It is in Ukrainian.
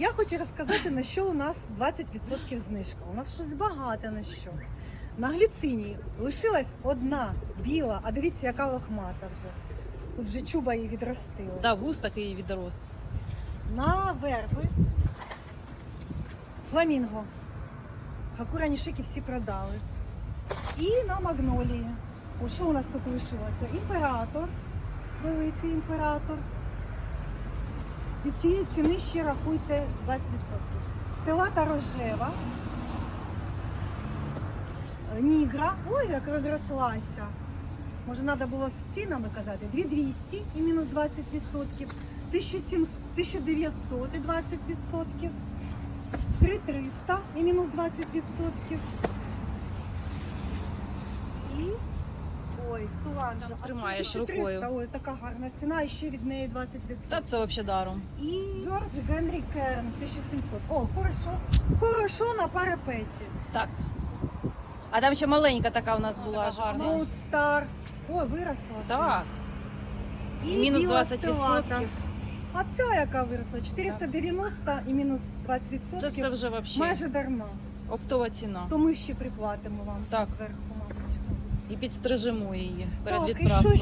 Я хочу розказати, на що у нас 20% знижка. У нас щось багато на що. На гліцині лишилась одна біла, а дивіться, яка лохмата вже. Тут вже чуба її відростила. Да, вуз такий відрос. На верби фламінго. Хакура нішики всі продали. І на магнолії. О, що у нас тут лишилося? Імператор, великий імператор. Від цієї ціни ще рахуйте 20%. Стелата рожева. Е, Нігра. Ой, як розрослася. Може, треба було з цінами казати. 2200 і мінус 20%. 1700, 1900 і 20%. 3300 і мінус 20%. І ой, Суланжа. Там тримаєш рукою. Ой, така гарна ціна, і ще від неї 20%. Та це взагалі даром. І Джордж Генрі Керн 1700. О, хорошо. Хорошо на парапеті. Так. А там ще маленька така у нас була гарна. Note Star. Ой, виросла. Так. І Мінус біла 20%. стелата. А ця яка виросла? 490 і мінус 20%. Це все вже взагалі Майже дарма. оптова ціна. То ми ще приплатимо вам Так. зверху. І підстрижимо її перед відправкою.